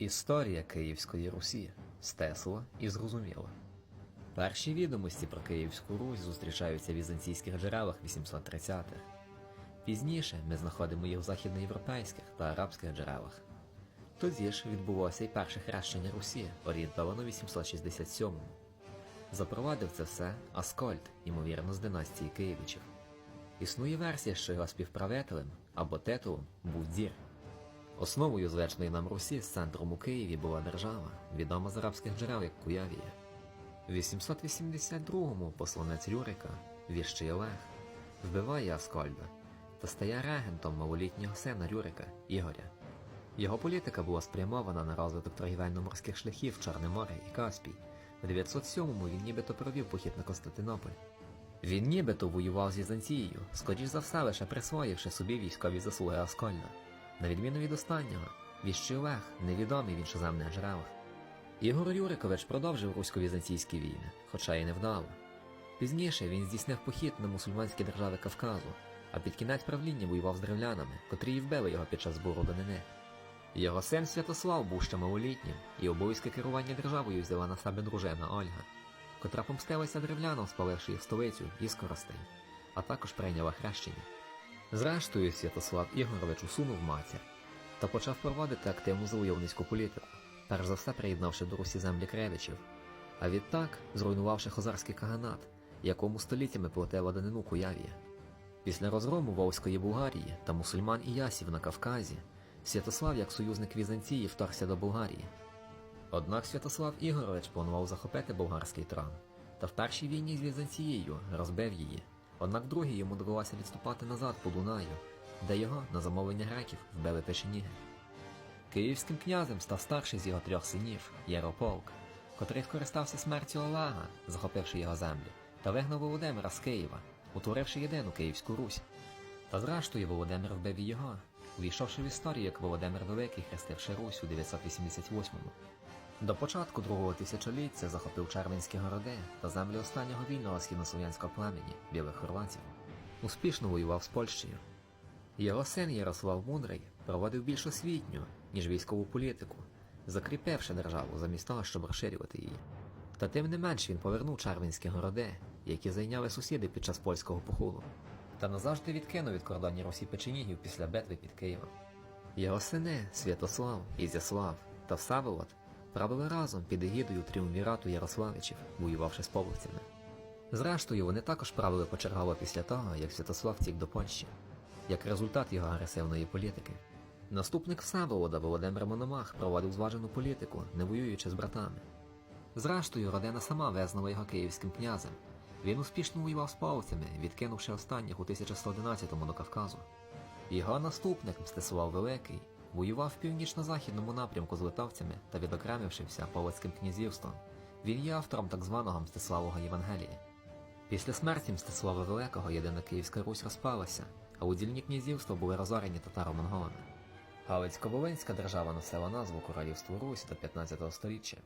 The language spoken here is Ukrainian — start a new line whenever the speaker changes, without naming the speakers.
Історія Київської Русі стесло і зрозуміло. Перші відомості про Київську Русь зустрічаються в візантійських джерелах 830-х. Пізніше ми знаходимо їх в західноєвропейських та арабських джерелах. Тоді ж відбулося й перше хрещення Русі, орієнтовано 867-му. Запровадив це все Аскольд, ймовірно, з династії Києвичів. Існує версія, що його співправителем або титулом був Дір. Основою звечної нам Русі з центром у Києві була держава, відома з арабських джерел як Куявія. В 882-му посланець Рюрика, віщий Олег, вбиває Аскольда та стає регентом малолітнього сина Рюрика Ігоря. Його політика була спрямована на розвиток торгівельно-морських шляхів Чорне море і Каспій. В 907-му він нібито провів похід на Константинополь. Він нібито воював з Візантією, скоріш за все лише присвоївши собі військові заслуги Аскольда. На відміну від останнього, віщий Олег невідомий в іншоземних джерелах. Ігор Юрикович продовжив русько-візантійські війни, хоча й невдало. Пізніше він здійснив похід на мусульманські держави Кавказу, а під кінець правління воював з древлянами, котрі й вбили його під час збору данини. Його син Святослав був ще малолітнім, і обов'язки керування державою взяла на себе дружина Ольга, котра помстилася древлянам, спаливши їх столицю Іскоростень, а також прийняла хрещення. Зрештою, Святослав Ігорович усунув матір та почав проводити активну завойовницьку політику, перш за все приєднавши до Русі землі Кревичів, а відтак зруйнувавши хозарський каганат, якому століттями платила данину Куявія. Після розгрому Волзької Булгарії та мусульман і ясів на Кавказі Святослав як союзник Візантії вторгся до Болгарії. Однак Святослав Ігорович планував захопити болгарський трон, та в першій війні з Візантією розбив її. Однак в йому довелося відступати назад по Дунаю, де його на замовлення греків вбили печеніги. Київським князем став старший з його трьох синів Єрополк, котрий скористався смертю Олега, захопивши його землі, та вигнав Володимира з Києва, утворивши єдину Київську Русь. Та зрештою Володимир вбив його, увійшовши в історію як Володимир Великий, хрестивши Русь у 988-му. До початку другого тисячоліття захопив Червенські городи та землі останнього вільного східнослов'янського племені білих хорватів. Успішно воював з Польщею. Його син Ярослав Мудрий проводив більш освітню, ніж військову політику, закріпивши державу замість того, щоб розширювати її. Та тим не менш він повернув Червенські городи, які зайняли сусіди під час польського похолу, та назавжди відкинув від кордонів Русі печенігів після битви під Києвом. Його сини Святослав, Ізяслав та Всеволод правили разом під егідою тріумвірату Ярославичів, воювавши з половцями. Зрештою, вони також правили почергово після того, як Святослав втік до Польщі, як результат його агресивної політики. Наступник Всеволода Володимир Мономах проводив зважену політику, не воюючи з братами. Зрештою, родина сама визнала його київським князем. Він успішно воював з половцями, відкинувши останніх у 1111-му до Кавказу. Його наступник Мстислав Великий воював в північно-західному напрямку з литовцями та відокремившився Полоцьким князівством. Він є автором так званого Мстиславого Євангелія. Після смерті Мстислава Великого єдина Київська Русь розпалася, а удільні князівства були розорені татаро-монголами. Галицько-Волинська держава носила назву Королівство Русь до 15 століття.